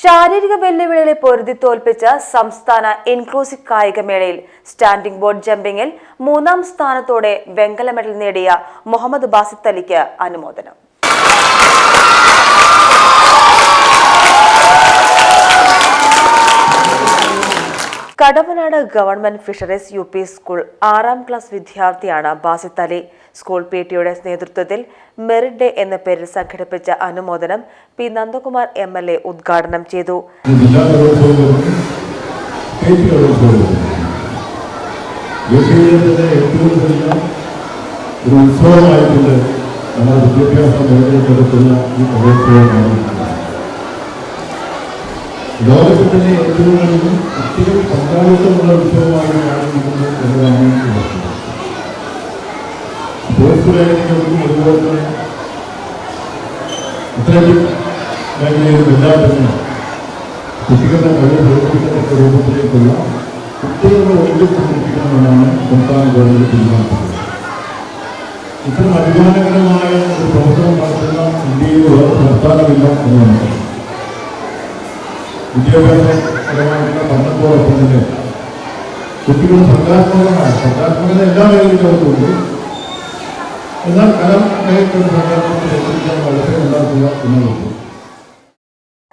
ശാരീരിക വെല്ലുവിളികളെ പൊരുതി തോൽപ്പിച്ച സംസ്ഥാന ഇൻക്ലൂസീവ് കായികമേളയിൽ സ്റ്റാൻഡിംഗ് ബോർഡ് ജമ്പിങ്ങിൽ മൂന്നാം സ്ഥാനത്തോടെ വെങ്കല മെഡൽ നേടിയ മുഹമ്മദ് ബാസിത്തലിക്ക് അനുമോദനം. Kadamanad government fisheries U P school ആറാം ക്ലാസ് വിദ്യാർത്ഥിയാണ് ബാസിത്ത് അലി. സ്കൂൾ പി ടിയുടെ നേതൃത്വത്തിൽ മെറിറ്റ് ഡേ എന്ന പേരിൽ സംഘടിപ്പിച്ച അനുമോദനം P Nandakumar M L A ഉദ്ഘാടനം ചെയ്തു. ഒരു ഉത്സവമായിട്ടുണ്ട് നമ്മുടെ ഈ ഏറ്റവും കൂടുതൽ ഒത്തിരി പങ്കാളിത്തമുള്ള ഉത്സവമായി മാറിയിരിക്കുന്നു എന്നതാണ് മേഖലയ്ക്കും അതുപോലെ തന്നെ അത്ലറ്റിക് മേഖലയിലും എല്ലാം തന്നെ കുട്ടികളുടെ കഴിവ് പ്രവർത്തിക്കത്തക്ക രൂപത്തിലേക്കുള്ള കുട്ടികളെ സംരക്ഷിക്കണമെന്നാണ് സംസ്ഥാന ഗവൺമെന്റ് തീരുമാനിച്ചത് ഇത്തരം അഭിമാനകരമായ ഒരു പ്രവർത്തനം നടത്തുന്ന ഇന്ത്യയിലുള്ള സംസ്ഥാനമില്ല എന്നുണ്ട് വിദ്യാഭ്യാസപരമായിട്ടുള്ള പഠനത്തോടൊപ്പം തന്നെ കുട്ടികൾ സർഗാത്മകമാണ് സർഗാത്മകത എല്ലാ മേഖലയിലും എന്നാൽ കല മേഖലയുടെ സർഗാത്മകത എത്തിക്കാൻ എന്നുള്ളത്.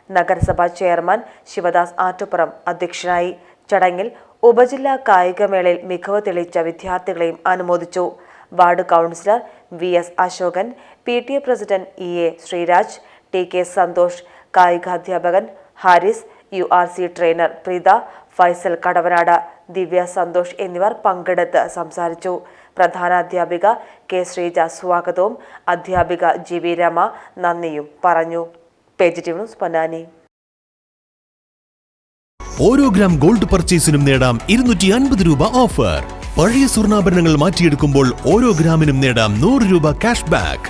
നഗരസഭാ ചെയർമാൻ ശിവദാസ് ആറ്റുപുറം അധ്യക്ഷനായി ചടങ്ങിൽ ഉപജില്ലാ കായികമേളയിൽ മികവ് തെളിയിച്ച വിദ്യാർത്ഥികളെയും അനുമോദിച്ചു. Ward councillor V S Ashokan P T A president E A Sreeraj T K Santhosh കായികാധ്യാപകൻ Haris U R C trainer Preetha Faisal Kadavanad Divya Santhosh എന്നിവർ പങ്കെടുത്ത് സംസാരിച്ചു. പ്രധാന അധ്യാപിക കെ ശ്രീജ സ്വാഗതവും അധ്യാപിക ജി വി രമ നന്ദിയും പറഞ്ഞു. ഓരോ ഗ്രാം ഗോൾഡ് പർച്ചേസിനും നേടാം ഇരുന്നൂറ്റി അൻപത് രൂപ ഓഫർ പഴയ സ്വർണാഭരണങ്ങൾ മാറ്റിയെടുക്കുമ്പോൾ ഓരോ ഗ്രാമിനും നേടാം നൂറ് രൂപ ക്യാഷ് ബാക്ക്